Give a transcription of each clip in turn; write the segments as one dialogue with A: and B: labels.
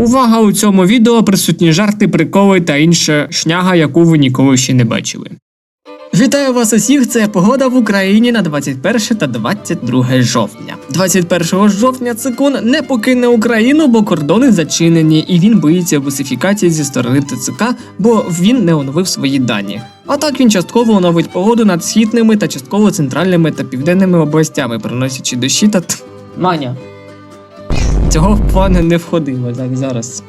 A: Увага! У цьому відео присутні жарти, приколи та інша шняга, яку ви ніколи ще не бачили. Вітаю вас усіх! Це погода в Україні на 21 та 22 жовтня. 21 жовтня цикун не покине Україну, бо кордони зачинені, і він боїться бусифікації зі сторони ТЦК, бо він не оновив свої дані. А так він частково оновить погоду над східними та частково центральними та південними областями, приносячи дощі та т- Маня. Цього в плани не входило так зараз.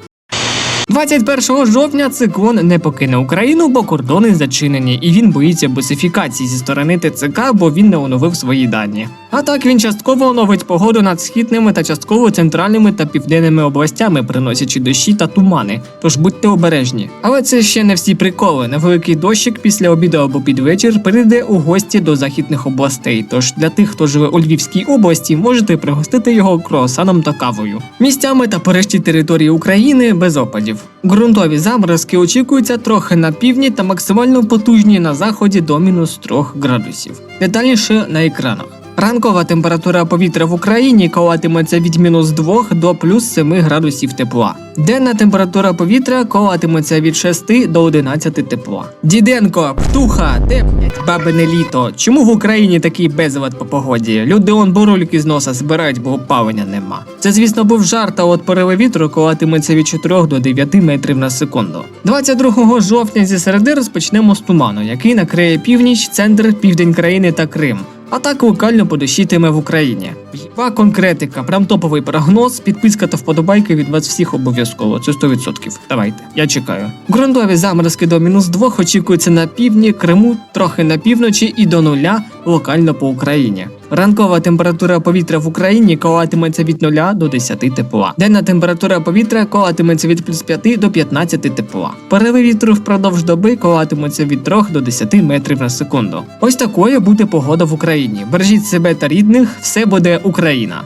A: 21 жовтня циклон не покине Україну, бо кордони зачинені, і він боїться бусифікації зі сторони ТЦК, бо він не оновив свої дані. А так він частково оновить погоду над східними та частково центральними та південними областями, приносячи дощі та тумани. Тож будьте обережні. Але це ще не всі приколи. Невеликий дощик після обіду або під вечір прийде у гості до західних областей. Тож для тих, хто живе у Львівській області, можете пригостити його круасаном та кавою. Місцями та по решті території України без опадів. Ґрунтові заморозки очікуються трохи на півдні та максимально потужні на заході до мінус 3 градусів. Детальніше на екранах. Ранкова температура повітря в Україні коватиметься від мінус 2 до плюс 7 градусів тепла. Денна температура повітря коливатиметься від 6 до 11 тепла. Діденко, птуха, теплять, бабине літо. Чому в Україні такий безлад по погоді? Люди он бурульки з носа збирають, бо опалення нема. Це, звісно, був жарт, а от пориви вітру коливатиметься від 4 до 9 метрів на секунду. 22 жовтня зі середи розпочнемо з туману, який накриє північ, центр, південь країни та Крим. А так локально подощитиме в Україні. Єба конкретика, прям топовий прогноз, підписка та вподобайки від вас всіх обов'язково. Це 100%. Давайте, я чекаю. Грунтові заморозки до мінус 2 очікуються на півдні, Криму, трохи на півночі і до нуля локально по Україні. Ранкова температура повітря в Україні коливатиметься від 0 до 10 тепла. Денна температура повітря коливатиметься від плюс 5 до 15 тепла. Пориви вітру впродовж доби коливатимуться від 3 до 10 метрів на секунду. Ось такою буде погода в Україні. Бережіть себе та рідних, все буде Україна.